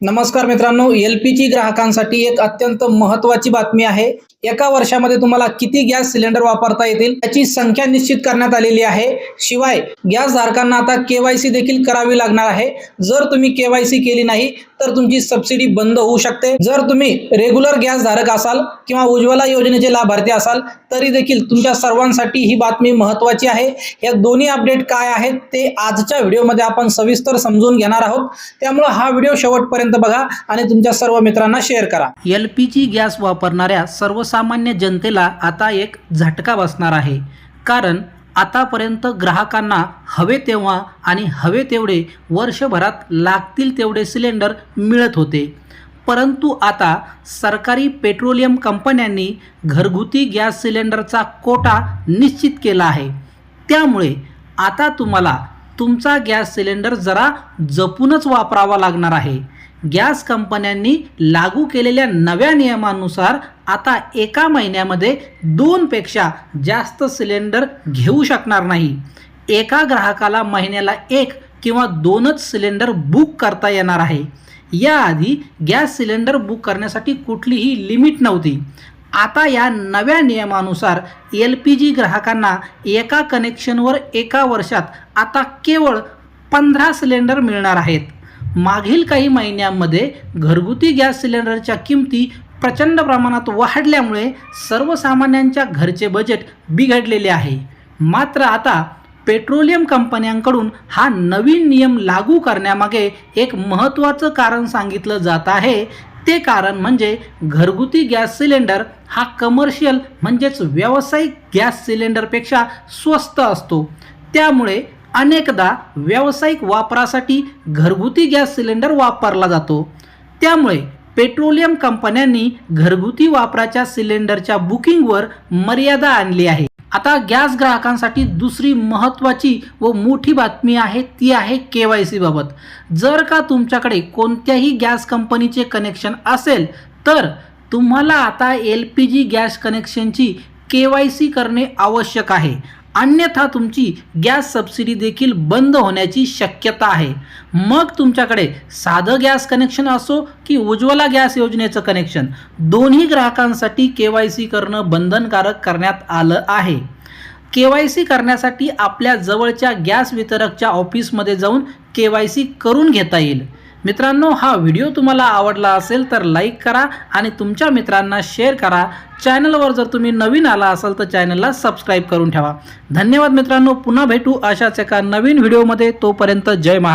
नमस्कार मित्रांनो L P G ग्राहकांसाठी एक अत्यंत महत्वाची बातमी आहे. एका वर्षामध्ये तुम्हाला किती गॅस सिलेंडर वापरता येतील त्याची संख्या निश्चित करण्यात आलेली आहे. शिवाय गॅस धारकांना आता केवायसी देखील करावी लागणार आहे. जर तुम्ही केवायसी केली नाही तर तुमची सबसिडी बंद होऊ शकते. जर तुम्ही रेग्युलर गॅस धारक असाल किंवा उज्ज्वला योजनेचे लाभार्थी असाल तरी देखील तुमच्या सर्वांसाठी ही बातमी महत्वाची आहे. या दोन्ही अपडेट काय आहेत ते आजच्या व्हिडिओमध्ये आपण सविस्तर समजून घेणार आहोत. त्यामुळे हा व्हिडिओ शेवटपर्यंत बघा आणि तुमच्या सर्व मित्रांना शेअर करा. एल पी जी गॅस वापरणाऱ्या सर्वसामान्य जनतेला आता एक झटका बसणार आहे. कारण आतापर्यंत ग्राहकांना हवे तेव्हा आणि हवे तेवढे वर्षभरात लागतील तेवढे सिलेंडर मिळत होते. परंतु आता सरकारी पेट्रोलियम कंपन्यांनी घरगुती गॅस सिलेंडरचा कोटा निश्चित केला आहे. त्यामुळे आता तुम्हाला तुमचा गॅस सिलेंडर जरा जपूनच वापरावा लागणार आहे. गॅस कंपन्यांनी लागू केलेल्या नव्या नियमानुसार आता एका महिन्यामध्ये दोनपेक्षा जास्त सिलेंडर घेऊ शकणार नाही. एका ग्राहकाला महिन्याला एक किंवा दोनच सिलेंडर बुक करता येणार आहे. याआधी गॅस सिलेंडर बुक करण्यासाठी कुठलीही लिमिट नव्हती. आता या नव्या नियमानुसार एल पी जी ग्राहकांना एका कनेक्शनवर एका वर्षात आता केवळ पंधरा सिलेंडर मिळणार आहेत. मागील काही महिन्यांमध्ये घरगुती गॅस सिलेंडरच्या किमती प्रचंड प्रमाणात वाढल्यामुळे सर्वसामान्यांच्या घरचे बजेट बिघडलेले आहे. मात्र आता पेट्रोलियम कंपन्यांकडून हा नवीन नियम लागू करण्यामागे एक महत्त्वाचं कारण सांगितलं जात आहे. ते कारण म्हणजे घरगुती गॅस सिलेंडर हा कमर्शियल म्हणजेच व्यावसायिक गॅस सिलेंडरपेक्षा स्वस्त असतो. त्यामुळे अनेकदा व्यावसायिक वापरासाठी घरगुती गॅस सिलेंडर वापरला जातो. त्यामुळे पेट्रोलियम कंपन्यांनी घरगुती वापराच्या सिलेंडरच्या बुकिंगवर मर्यादा आणली आहे. आता गॅस ग्राहकांसाठी दुसरी महत्त्वाची व मोठी बातमी आहे ती आहे के वाय सी बाबत. जर का तुमच्याकडे कोणत्याही गॅस कंपनीचे कनेक्शन असेल तर तुम्हाला आता एल पी जी गॅस कनेक्शनची के वाय सी करणे आवश्यक आहे. अन्यथा तुमची गॅस सबसिडी देखील बंद होण्याची शक्यता आहे. मग तुमच्याकडे साधं गॅस कनेक्शन असो की उज्ज्वला गॅस योजनेचं कनेक्शन दोन्ही ग्राहकांसाठी के वाय सी करणं बंधनकारक करण्यात आलं आहे. के वाय सी करण्यासाठी आपल्या जवळच्या गॅस वितरकच्या ऑफिसमध्ये जाऊन के वाय सी करून घेता येईल. मित्रांनो हा व्हिडिओ तुम्हाला आवडला असेल तर लाईक करा आणि तुमच्या मित्रांना शेअर करा. चॅनलवर जर तुम्ही नवीन आला असाल तर चॅनलला सबस्क्राईब करून ठेवा. धन्यवाद मित्रांनो पुन्हा भेटू अशाच एका नवीन व्हिडिओमध्ये. तोपर्यंत जय महाराज.